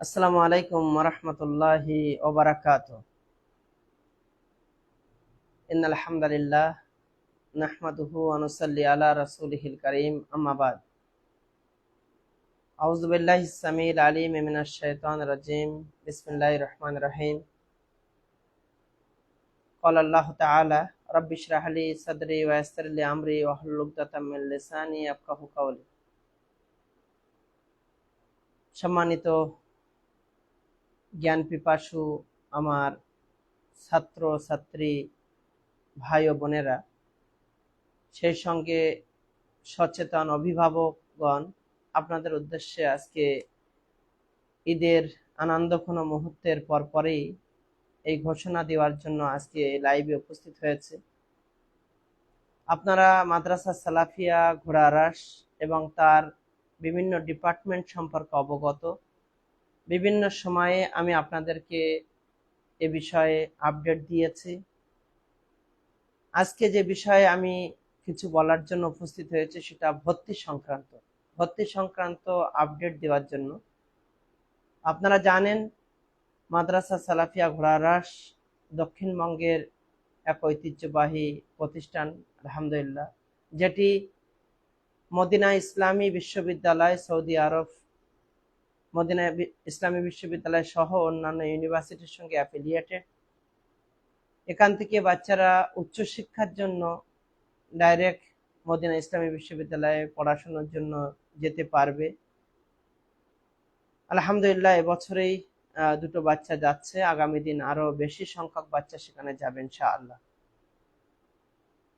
আসসালামু আলাইকুম ওরহমতুল্লাহি ওবরাকাত ইন আলহামদুলিল্লাহ নাহমাদুহু আনুসাল্লি আলা রাসূলিহিল কারীম আম্মা বাদ আউযু বিল্লাহিস সামিল আলিম মিনাশ শাইতানির রাজিম বিসমিল্লাহির রহমানির রহিম قال الله تعالى رب اشرح لي صدري ويسر لي امري واحلل عقدة من لساني يفقهوا قولي সম্মানিত জ্ঞান পিপাসু আমার ছাত্র, ছাত্রী, ভাই ও বোনেরা। সেই সঙ্গে সচেতন অভিভাবকগণ, আপনাদের উদ্দেশ্যে আজকে ঈদের আনন্দ আনন্দঘন মুহূর্তের পর পরপরেই এই ঘোষণা দেওয়ার জন্য আজকে লাইভে উপস্থিত হয়েছে। আপনারা মাদ্রাসা সালাফিয়া ঘোড়ারাস এবং তার বিভিন্ন ডিপার্টমেন্ট সম্পর্কে অবগত। বিভিন্ন সময়ে আমি আপনাদেরকে এ বিষয়ে আপডেট দিয়েছি। আজকে যে বিষয়ে আমি কিছু বলার জন্য উপস্থিত হয়েছে সেটা ভর্তি সংক্রান্ত। ভর্তি সংক্রান্ত আপডেট দেওয়ার জন্য। আপনারা জানেন, মাদ্রাসা সালাফিয়া ঘোড়ারাস দক্ষিণবঙ্গের এক ঐতিহ্যবাহী প্রতিষ্ঠান, আলহামদুলিল্লাহ, যেটি মদিনা ইসলামী বিশ্ববিদ্যালয় সৌদি আরব মদিনা ইসলামী বিশ্ববিদ্যালয় সহ অন্যান্য ইউনিভার্সিটির সঙ্গে অ্যাফিলিয়েটেড এখান থেকে বাচ্চারা উচ্চশিক্ষার জন্য ডাইরেক্ট মদিনা ইসলামী বিশ্ববিদ্যালয়ে পড়াশোনার জন্য যেতে পারবে। আলহামদুলিল্লাহ, এবছরেই দুটো বাচ্চা যাচ্ছে। আগামী দিন আরও বেশি সংখ্যক বাচ্চা সেখানে যাবে ইনশাআল্লাহ।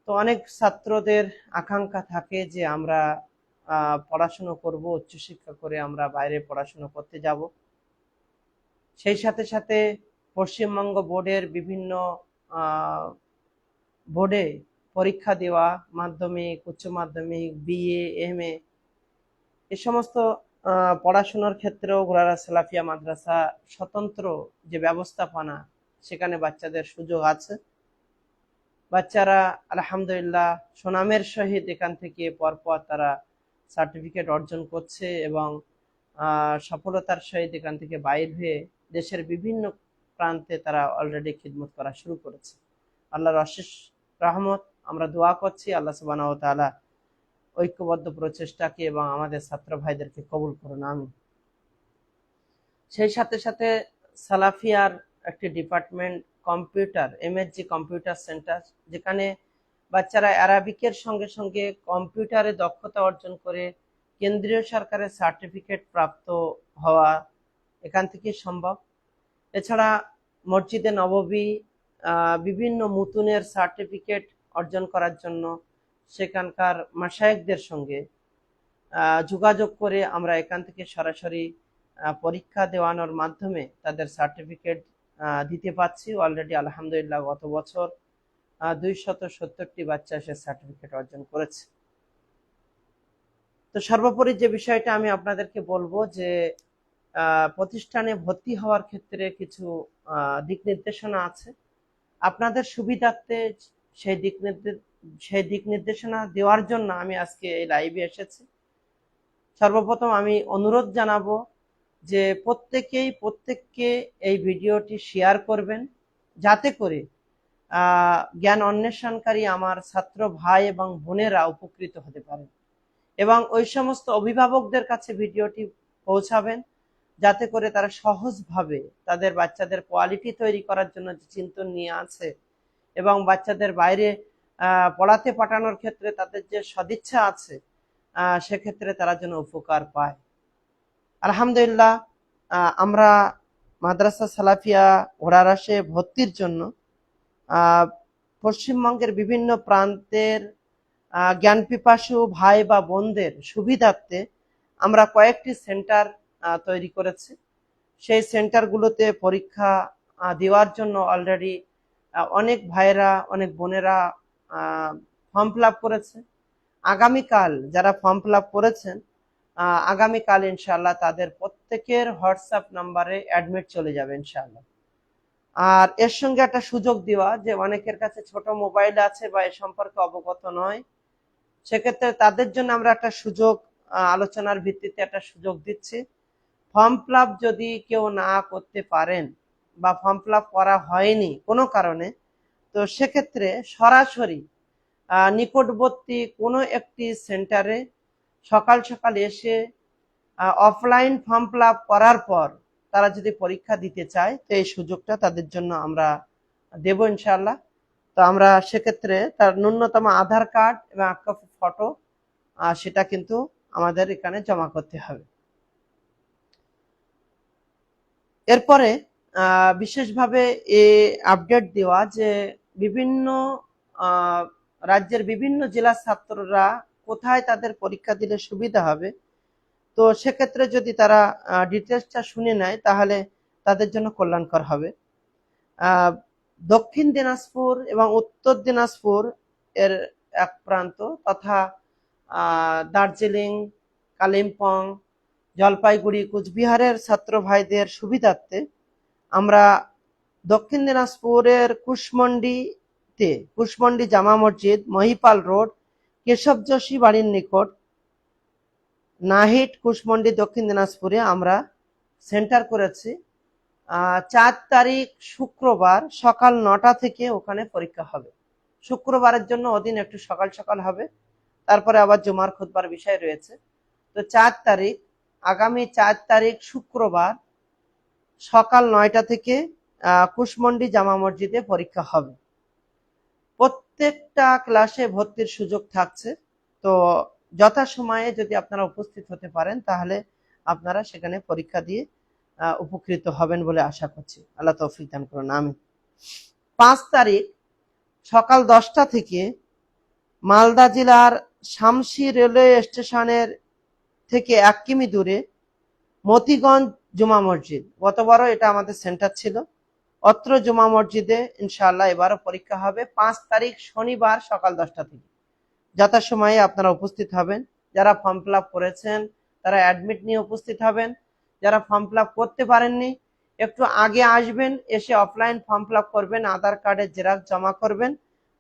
তো অনেক ছাত্রদের আকাঙ্ক্ষা থাকে যে আমরা পড়াশুনো করব, উচ্চশিক্ষা করে আমরা বাইরে পড়াশুনো করতে যাব। সেই সাথে সাথে পশ্চিমবঙ্গ বোর্ডের বিভিন্ন বোর্ডে পরীক্ষা দেওয়া, মাধ্যমিক, উচ্চ মাধ্যমিক বিএ এম এ এ সমস্ত পড়াশোনার ক্ষেত্রেও ঘোড়ারা সালাফিয়া মাদ্রাসা স্বতন্ত্র যে ব্যবস্থাপনা, সেখানে বাচ্চাদের সুযোগ আছে। বাচ্চারা আলহামদুলিল্লাহ সুনামের সহিত এখান থেকে পরপর তারা সার্টিফিকেট অর্জন করছে এবং সফলতার সহিত এখান থেকে বাইর হয়ে দেশের বিভিন্ন প্রান্তে তারা অলরেডি খিদমত করা শুরু করেছে। আল্লাহর অশেষ রহমত, আমরা দোয়া করছি আল্লাহ সুবাহ তাআলা ঐক্যবদ্ধ প্রচেষ্টাকে এবং আমাদের ছাত্র ভাইদেরকে কবুল করুন আমি সেই সাথে সাথে সালাফিয়ার একটি department computer, MSG computer centre, যেখানে বাচ্চারা অ্যারাবিকের সঙ্গে সঙ্গে কম্পিউটারে দক্ষতা অর্জন করে কেন্দ্রীয় সরকারের সার্টিফিকেট প্রাপ্ত হওয়া এখান থেকে সম্ভব। এছাড়া মসজিদে নববী বিভিন্ন মুতুনের সার্টিফিকেট অর্জন করার জন্য সেখানকার মাসায়েকদের সঙ্গে যোগাযোগ করে আমরা এখান থেকে সরাসরি পরীক্ষা দেওয়ানোর মাধ্যমে তাদের সার্টিফিকেট দিতে পাচ্ছি অলরেডি আলহামদুলিল্লাহ গত বছর দুই শত সত্তরটি বাচ্চা সে সার্টিফিকেট অর্জন করেছে। তো সর্বোপরি যে বিষয়টা আমি আপনাদেরকে বলব যে প্রতিষ্ঠানে ভর্তি হওয়ার ক্ষেত্রে কিছু দিক নির্দেশনা আছে। আপনাদের সুবিধার্থে সেই দিক সেই দিক নির্দেশনা দেওয়ার জন্য আমি আজকে এই লাইভে এসেছি। সর্বপ্রথম আমি অনুরোধ জানাব যে প্রত্যেকেই প্রত্যেককে এই ভিডিওটি শেয়ার করবেন, যাতে করে জ্ঞান অন্বেষণকারী আমার ছাত্র ভাই এবং বোনেরা উপকৃত হতে পারেন এবং ওই সমস্ত অভিভাবকদের কাছে ভিডিওটি পৌঁছাবেন, যাতে করে তারা সহজভাবে তাদের বাচ্চাদের কোয়ালিটি তৈরি করার জন্য যে চিন্তন নিয়ে আছে এবং বাচ্চাদের বাইরে পড়াতে পাঠানোর ক্ষেত্রে তাদের যে সদিচ্ছা আছে সেক্ষেত্রে তারা যেন উপকার পায়। আলহামদুলিল্লাহ আমরা মাদ্রাসা সালাফিয়া ওরারাসে ভর্তির জন্য পশ্চিমবঙ্গের বিভিন্ন প্রান্তের জ্ঞান পিপাসু ভাই বা বোনদের সুবিধার্থে আমরা কয়েকটি সেন্টার তৈরি করেছি। সেই সেন্টারগুলোতে পরীক্ষা দেওয়ার জন্য অলরেডি অনেক ভাইয়েরা, অনেক বোনেরা ফর্ম ফিল করেছে। আগামীকাল যারা ফর্ম ফিল করেছেন আগামীকাল ইনশাল্লাহ তাদের প্রত্যেকের হোয়াটসঅ্যাপ নাম্বারে অ্যাডমিট চলে যাবে ইনশাল্লাহ আর এর সঙ্গে একটা সুযোগ দেওয়া যে অনেকের কাছে ছোট মোবাইল আছে বা এ সম্পর্কে অবগত নয়। সেক্ষেত্রে তাদের জন্য আমরা একটা সুযোগ আলোচনার ভিত্তিতে একটা সুযোগ দিচ্ছি। ফর্ম ফিল যদি কেউ না করতে পারেন বা ফর্ম ফিল করা হয়নি কোনো কারণে, তো সেক্ষেত্রে সরাসরি নিকটবর্তী কোনো একটি সেন্টারে সকাল সকাল এসে অফলাইন ফর্ম ফিল করার পর তারা যদি পরীক্ষা দিতে চায়, তো এই সুযোগটা তাদের জন্য আমরা দেব ইনশাল্লাহ তো আমরা সেক্ষেত্রে তার ন্যূনতম আধার কার্ড এবং এক কপি ফটো সেটা কিন্তু আমাদের এখানে জমা করতে হবে। এরপরে বিশেষভাবে এ আপডেট দেওয়া যে বিভিন্ন রাজ্যের বিভিন্ন জেলার ছাত্ররা কোথায় তাদের পরীক্ষা দিলে সুবিধা হবে তো সেক্ষেত্রে যদি তারা ডিটেলসটা শুনে নেয়, তাহলে তাদের জন্য কল্যাণকর হবে। দক্ষিণ দিনাজপুর এবং উত্তর দিনাজপুর এর এক প্রান্ত তথা দার্জিলিং, কালিম্পং, জলপাইগুড়ি, কুচবিহারের ছাত্র ভাইদের সুবিধার্থে আমরা দক্ষিণ দিনাজপুরের কুশমন্ডিতে, কুশমন্ডি জামা মসজিদ, মহিপাল রোড কেশব যোশী বাড়ির নিকট নাহিট কুশমন্ডি দক্ষিণ দিনাজপুরে আমরা সেন্টার করেছি। চার তারিখ শুক্রবার সকাল নটা থেকে ওখানে পরীক্ষা হবে। শুক্রবারের জন্য ওদিন একটু সকাল সকাল হবে। তারপরে আবার জুমার খুতবার বিষয় রয়েছে। তো চার তারিখ, আগামী চার তারিখ শুক্রবার সকাল নয়টা থেকে কুশমন্ডি জামা মসজিদে পরীক্ষা হবে। প্রত্যেকটা ক্লাসে ভর্তির সুযোগ থাকছে। তো যথাসময়ে যদি আপনারা উপস্থিত হতে পারেন, তাহলে আপনারা সেখানে পরীক্ষা দিয়ে উপকৃত হবেন বলে আশা করছি। আল্লাহ তৌফিক দান করুন আমি পাঁচ তারিখ, সকাল দশটা থেকে মালদা জেলার শামসি রেলওয়ে স্টেশনের থেকে এক কিমি দূরে মতিগঞ্জ জুমা মসজিদ। গতবারও এটা আমাদের সেন্টার ছিল। অত্র জুমা মসজিদে ইনশাআল্লাহ এবারও পরীক্ষা হবে। পাঁচ তারিখ শনিবার সকাল দশটা থেকে। যথাসময়ে আপনারা উপস্থিত হবেন। যারা ফর্ম ফিল করেছেন, তারা অ্যাডমিট নিয়ে উপস্থিত হবেন। যারা ফর্ম ফিল করতে পারেননি, একটু আগে আসবেন, এসে অফলাইন ফর্ম ফিল করবেন, আধার কার্ডের জেরক্স জমা করবেন,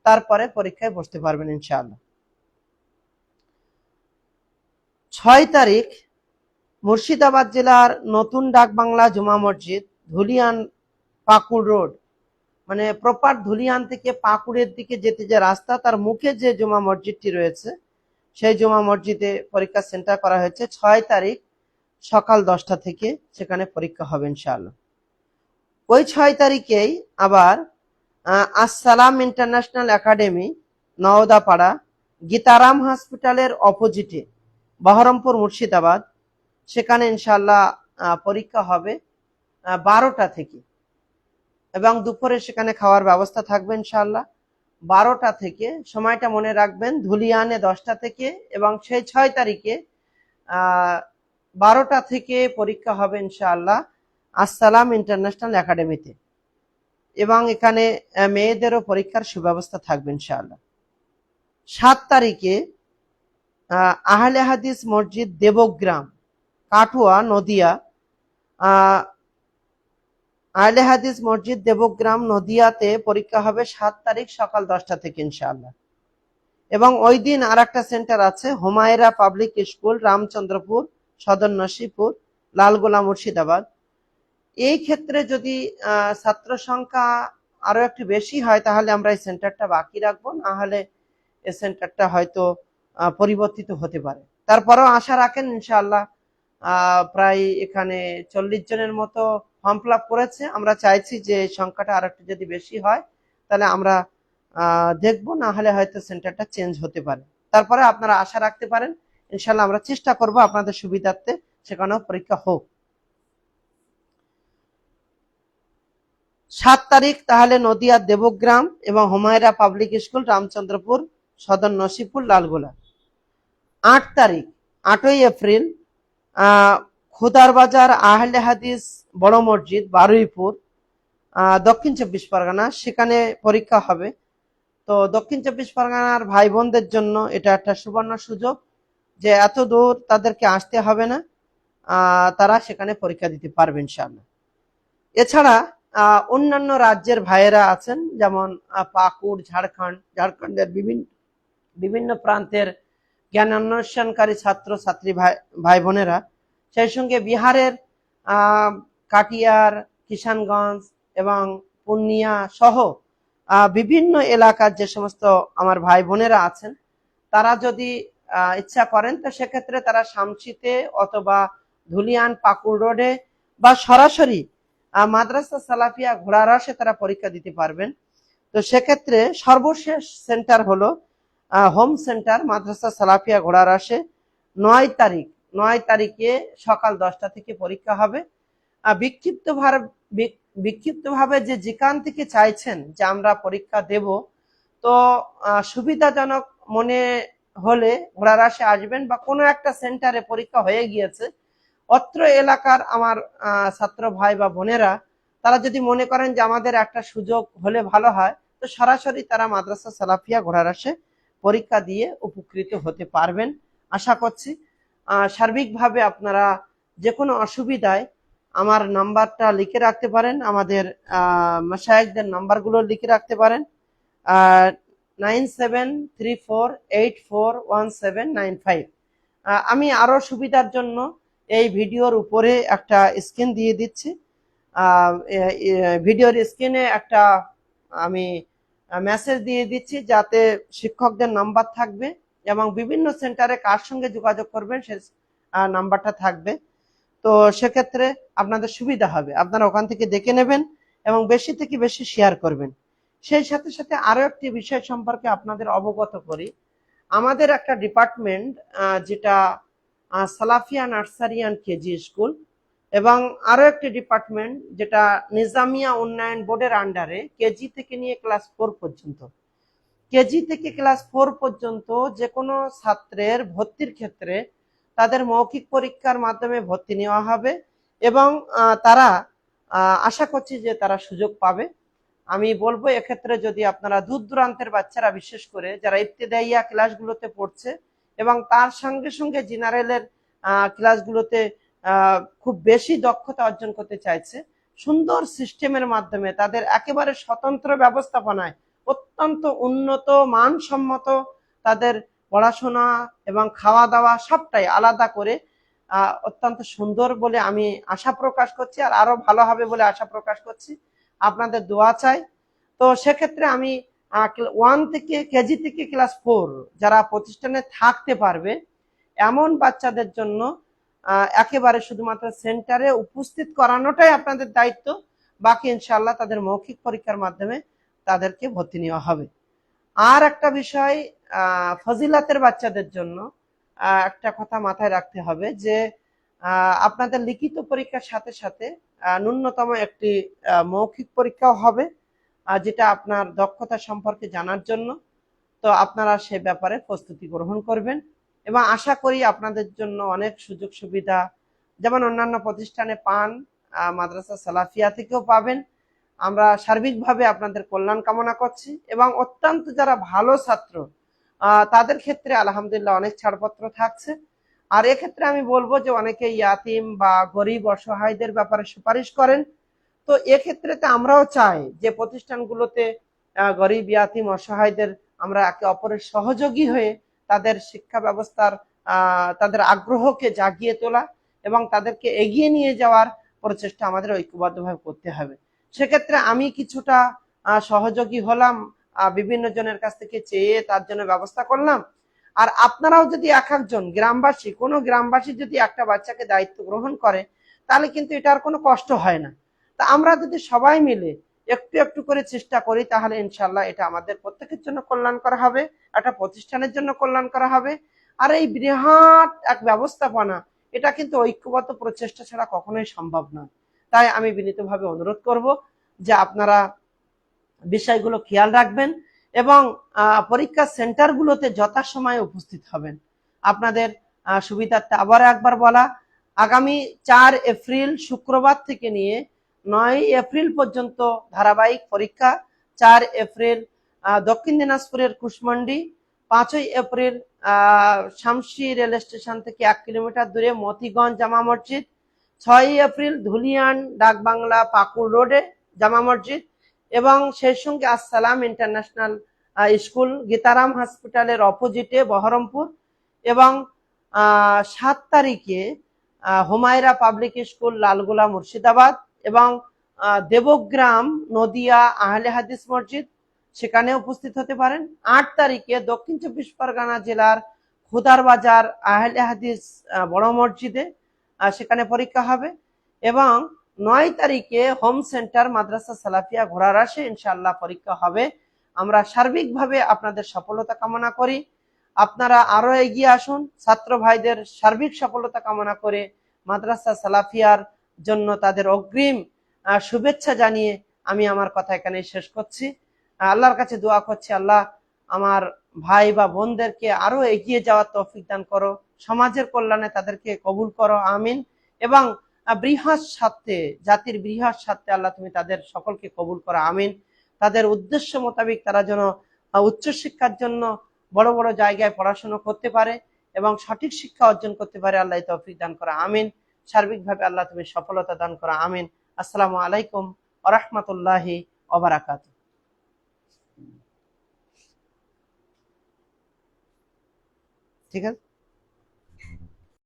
তারপরে পরীক্ষায় বসতে পারবেন ইনশাআল্লাহ। ছয় তারিখ, মুর্শিদাবাদ জেলার নতুন ডাকবাংলা জুমা মসজিদ, ধুলিয়ান পাকুড় রোড। মানে প্রপার ধুলিয়ান থেকে পাকুড়ের দিকে যেতে যে রাস্তা, তার মুখে যে জুমা মসজিদটি রয়েছে, সেই জুমা মসজিদে পরীক্ষা সেন্টার করা হয়েছে ছয় তারিখ সকাল দশটা থেকে, সেখানে পরীক্ষা হবে ইনশাআল্লাহ। ওই ছয় তারিখেই আবার আসসালাম ইন্টারন্যাশনাল একাডেমি, নওদাপাড়া, গীতারাম হসপিটালের অপোজিটে, বহরমপুর মুর্শিদাবাদ, সেখানে ইনশাল্লাহ পরীক্ষা হবে বারোটা থেকে। এবং দুপুরে সেখানে খাওয়ার ব্যবস্থা থাকবে ইনশাল্লাহ বারোটা থেকে সময়টা মনে রাখবেন ধুলিয়ানে দশটা থেকে এবং সেই ছয় তারিখে বারোটা থেকে পরীক্ষা হবে ইনশাআল্লাহ আসসালাম ইন্টারন্যাশনাল একাডেমিতে। এবং এখানে মেয়েদেরও পরীক্ষার সুব্যবস্থা থাকবে ইনশাআল্লাহ। সাত তারিখে আহ, আহলে হাদিস মসজিদ দেবগ্রাম কাটুয়া নদিয়া আহলে হাদিস মসজিদ দেবগ্রাম নদিয়াতে পরীক্ষা হবে সাত তারিখ সকাল দশটা থেকে, ইনশাআল্লাহ। এবং ওই দিন আর একটা সেন্টার আছে, হুমায়রা পাবলিক স্কুল, রামচন্দ্রপুর, সদর নসিপুর, লালগোলা মুর্শিদাবাদ। এই ক্ষেত্রে যদি ছাত্র সংখ্যা আরও একটু বেশি হয়, তাহলে আমরা এই সেন্টারটা বাকি রাখব, না হলে এই সেন্টারটা হয়তো পরিবর্তিত হতে পারে। তারপরেও আশা রাখেন, ইনশাআল্লাহ প্রায় এখানে চল্লিশ জনের মতো ফর্ম ফিল করেছে। আমরা চাইছি যে সংখ্যাটা আর একটু যদি বেশি হয়, তাহলে আমরা দেখব, না হলে হয়তো সেন্টারটা চেঞ্জ হতে পারে। তারপরে আপনারা আশা রাখতে পারেন ইনশাল্লাহ আমরা চেষ্টা করব আপনাদের সুবিধার্থে সেখানেও পরীক্ষা হোক। সাত তারিখ, তাহলে নদিয়ার দেবগ্রাম এবং হুমায়রা পাবলিক স্কুল, রামচন্দ্রপুর, সদর নসিপুর, লালগোলা। আট তারিখ, আটই এপ্রিল খুদার বাজার, আহলে হাদিস, বড় মসজিদ, বারুইপুর দক্ষিণ চব্বিশ পরগনা, সেখানে পরীক্ষা হবে। তো দক্ষিণ চব্বিশ পরগনার ভাই বোনদের জন্য এটা একটা সুবর্ণ সুযোগ যে এত দূর তাদেরকে আসতে হবে না তারা সেখানে পরীক্ষা দিতে পারবে ইনশাআল্লাহ। এছাড়া অন্যান্য রাজ্যের ভাইয়েরা আছেন, যেমন পাকুড়, ঝাড়খণ্ড, ঝাড়খণ্ডের বিভিন্ন বিভিন্ন প্রান্তের জ্ঞান অন্বেষণকারী ছাত্র ছাত্রী ভাই ভাই বোনেরা সেই সঙ্গে বিহারের কাটিয়ার, কিষানগঞ্জ এবং পূর্ণিয়া সহ বিভিন্ন এলাকার যে সমস্ত আমার ভাই বোনেরা আছেন, তারা যদি ইচ্ছা করেন, তো সেক্ষেত্রে তারা শামসিতে অথবা ধুলিয়ান পাকুড় রোডে বা সরাসরি মাদ্রাসা সালাফিয়া ঘোড়ারসে তারা পরীক্ষা দিতে পারবেন। তো সেক্ষেত্রে সর্বশেষ সেন্টার হলো হোম সেন্টার মাদ্রাসা সালাফিয়া ঘোড়ারসে নয় তারিখ নয় তারিখে সকাল দশটা থেকে পরীক্ষা হবে। আহ, বিক্ষিপ্ত ভাবে বিক্ষিপ্ত ভাবে যে যেখান থেকে চাইছেন যে আমরা পরীক্ষা দেব তো সুবিধাজনক মনে হলে ঘোড়ারসে আসবেন বা কোনো একটা সেন্টারে পরীক্ষা হয়ে গিয়েছে। অত্র এলাকার আমার ছাত্র ভাই বা বোনেরা তারা যদি মনে করেন যে আমাদের একটা সুযোগ হলে ভালো হয় তো সরাসরি তারা মাদ্রাসা সালাফিয়া ঘোড়ারসে পরীক্ষা দিয়ে উপকৃত হতে পারবেন। আশা করছি সার্বিকভাবে আপনারা যে কোনো অসুবিধায় আমার নাম্বারটা লিখে রাখতে পারেন, আমাদের মাসায়কদের নাম্বারগুলো লিখে রাখতে পারেন nine seven three four eight four one seven nine five. আমি আরও সুবিধার জন্য এই ভিডিওর উপরে একটা স্ক্রিন দিয়ে দিচ্ছি। ভিডিওর স্ক্রিনে একটা আমি মেসেজ দিয়ে দিচ্ছি যাতে শিক্ষকদের নাম্বার থাকবে। এবং বিভিন্ন সেন্টারে কার সঙ্গে যোগাযোগ করবেন সে নাম্বারটা থাকবে। তো সেক্ষেত্রে আপনাদের সুবিধা হবে। আপনারা ওখান থেকে দেখে নেবেন এবং বেশি থেকে বেশি শেয়ার করবেন। সেই সাথে সাথে আরও একটি বিষয় সম্পর্কে আপনাদের অবগত করি। আমাদের একটা ডিপার্টমেন্ট যেটা Salafia nursery and KG school এবং আরও একটি ডিপার্টমেন্ট যেটা নিজামিয়া উন্নয়ন বোর্ডের আন্ডারে কেজি থেকে নিয়ে ক্লাস ফোর পর্যন্ত। কেজি থেকে ক্লাস ফোর পর্যন্ত যে কোনো ছাত্রের ভর্তির ক্ষেত্রে তাদের মৌখিক পরীক্ষার মাধ্যমে ভর্তি নেওয়া হবে এবং তারা আশা করছি যে তারা সুযোগ পাবে। আমি বলব এক্ষেত্রে যদি আপনারা দূর দূরান্তের বাচ্চারা বিশেষ করে যারা ইবতেদাইয়া ক্লাসগুলোতে পড়ছে এবং তার সঙ্গে সঙ্গে জেনারেলের ক্লাসগুলোতে খুব বেশি দক্ষতা অর্জন করতে চাইছে, সুন্দর সিস্টেমের মাধ্যমে তাদের একেবারে স্বতন্ত্র ব্যবস্থাপনায় অত্যন্ত উন্নত, মানসম্মত তাদের পড়াশোনা এবং খাওয়া দাওয়া সবটাই আলাদা করে অত্যন্ত সুন্দর বলে আমি আশা প্রকাশ করছি আর আরও ভালো হবে বলে আশা প্রকাশ করছি। আপনাদের দোয়া চাই। তো সেক্ষেত্রে আমি ওয়ান থেকে, কেজি থেকে ক্লাস ফোর যারা প্রতিষ্ঠানে থাকতে পারবে, এমন বাচ্চাদের জন্য একেবারে শুধুমাত্র সেন্টারে উপস্থিত করানোটাই আপনাদের দায়িত্ব। বাকি ইনশাল্লাহ তাদের মৌখিক পরীক্ষার মাধ্যমে তাদেরকে ভর্তি নেওয়া হবে। আর একটা বিষয় ফজিলাতের বাচ্চাদের জন্য একটা কথা মাথায় রাখতে হবে যে আপনাদের লিখিত পরীক্ষার সাথে সাথে ন্যূনতম একটি মৌখিক পরীক্ষাও হবে যেটা আপনার দক্ষতা সম্পর্কে জানার জন্য। তো আপনারা সে ব্যাপারে প্রস্তুতি গ্রহণ করবেন এবং আশা করি আপনাদের জন্য অনেক সুযোগ সুবিধা যেমন অন্যান্য প্রতিষ্ঠানে পান মাদ্রাসা সালাফিয়া থেকেও পাবেন আমরা সার্বিকভাবে আপনাদের কল্যাণ কামনা করছি এবং অত্যন্ত যারা ভালো ছাত্র তাদের ক্ষেত্রে আলহামদুলিল্লাহ অনেক ছাড়পত্র থাকছে। আর এক্ষেত্রে আমি বলব যে অনেকে ইয়াতিম বা গরিব, অসহায়দের ব্যাপারে সুপারিশ করেন। তো এক্ষেত্রে তো আমরাও চাই যে প্রতিষ্ঠানগুলোতে গরিব, ইয়াতিম, অসহায়দের আমরা একে অপরের সহযোগী হয়ে তাদের শিক্ষা ব্যবস্থার তাদের আগ্রহকে জাগিয়ে তোলা এবং তাদেরকে এগিয়ে নিয়ে যাওয়ার প্রচেষ্টা আমাদের ঐক্যবদ্ধভাবে করতে হবে। সেক্ষেত্রে আমি কিছুটা সহযোগী হলাম বিভিন্ন জনের কাছ থেকে চেয়ে তার জন্য ব্যবস্থা করলাম। আর আপনারাও যদি এক একজন গ্রামবাসী, কোনো গ্রামবাসী যদি একটা বাচ্চাকে দায়িত্ব গ্রহণ করে, তাহলে কিন্তু এটার কোনো কষ্ট হয় না। তা আমরা যদি সবাই মিলে একটু একটু করে চেষ্টা করি, তাহলে ইনশাল্লাহ এটা আমাদের প্রত্যেকের জন্য কল্যাণ করা হবে, একটা প্রতিষ্ঠানের জন্য কল্যাণ করা হবে। আর এই বৃহৎ এক ব্যবস্থাপনা, এটা কিন্তু ঐক্যবদ্ধ প্রচেষ্টা ছাড়া কখনোই সম্ভব নয় তাই আমি বিনীতভাবে অনুরোধ করব যে আপনারা বিষয়গুলো খেয়াল রাখবেন এবং পরীক্ষা সেন্টারগুলোতে যথাসময়ে উপস্থিত হবেন। আপনাদের সুবিধার্থে আবার একবার বলা, আগামী চার এপ্রিল শুক্রবার থেকে নিয়ে নয় এপ্রিল পর্যন্ত ধারাবাহিক পরীক্ষা, চার এপ্রিল দক্ষিণ দিনাজপুরের কুশমন্ডি, পাঁচই এপ্রিল শামসি রেল স্টেশন থেকে এক কিলোমিটার দূরে মতিগঞ্জ জামা মসজিদ ছয়ই এপ্রিল ধুলিয়ান ডাকবাংলা পাকুড় রোডে জামা মসজিদ এবং সেই সঙ্গে আসসালাম ইন্টারন্যাশনাল স্কুল গীতারাম হসপিটালের অপোজিটে বহরমপুর এবং সাত তারিখে হুমায়রা পাবলিক স্কুল লালগোলা মুর্শিদাবাদ এবং দেবগ্রাম নদিয়া আহলে হাদিস মসজিদ সেখানে উপস্থিত হতে পারেন। আট তারিখে দক্ষিণ চব্বিশ পরগনা জেলার খুদার বাজার আহলে হাদিস বড় মসজিদে সেখানে পরীক্ষা হবে। এবং নয় তারিখে হোম সেন্টার মাদ্রাসা, সালাফিয়া ঘোরার আসে ইনশাল্লাহ পরীক্ষা হবে। আমরা সার্বিকভাবে আপনাদের সফলতা কামনা করি। আপনারা আরও এগিয়ে আসুন। ছাত্র ভাইদের সার্বিক সফলতা কামনা করে মাদ্রাসা, সালাফিয়ার জন্য তাদের অগ্রিম শুভেচ্ছা জানিয়ে আমি আমার কথা এখানে শেষ করছি। আল্লাহর কাছে দোয়া করছি। আল্লাহ আমার ভাই বা বোনদেরকে আরও এগিয়ে যাওয়ার তৌফিক দান করো। সমাজের কল্যাণে তাদেরকে কবুল করো, আমিন। এবং বৃহৎ স্বার্থে, জাতির বৃহৎ স্বার্থে আল্লাহ তুমি তাদের সকলকে কবুল করো, আমিন। তাদের উদ্দেশ্য মোতাবেক তারা যেন উচ্চশিক্ষার জন্য বড় বড় জায়গায় পড়াশোনা করতে পারে এবং সঠিক শিক্ষা অর্জন করতে পারে, আল্লাহ তৌফিক দান করা, আমিন। সার্বিকভাবে আল্লাহ তুমি সফলতা দান করা, আমিন। আসসালামু আলাইকুম ওরহমতুল্লাহি ওবারাকাত ঠিক আছে?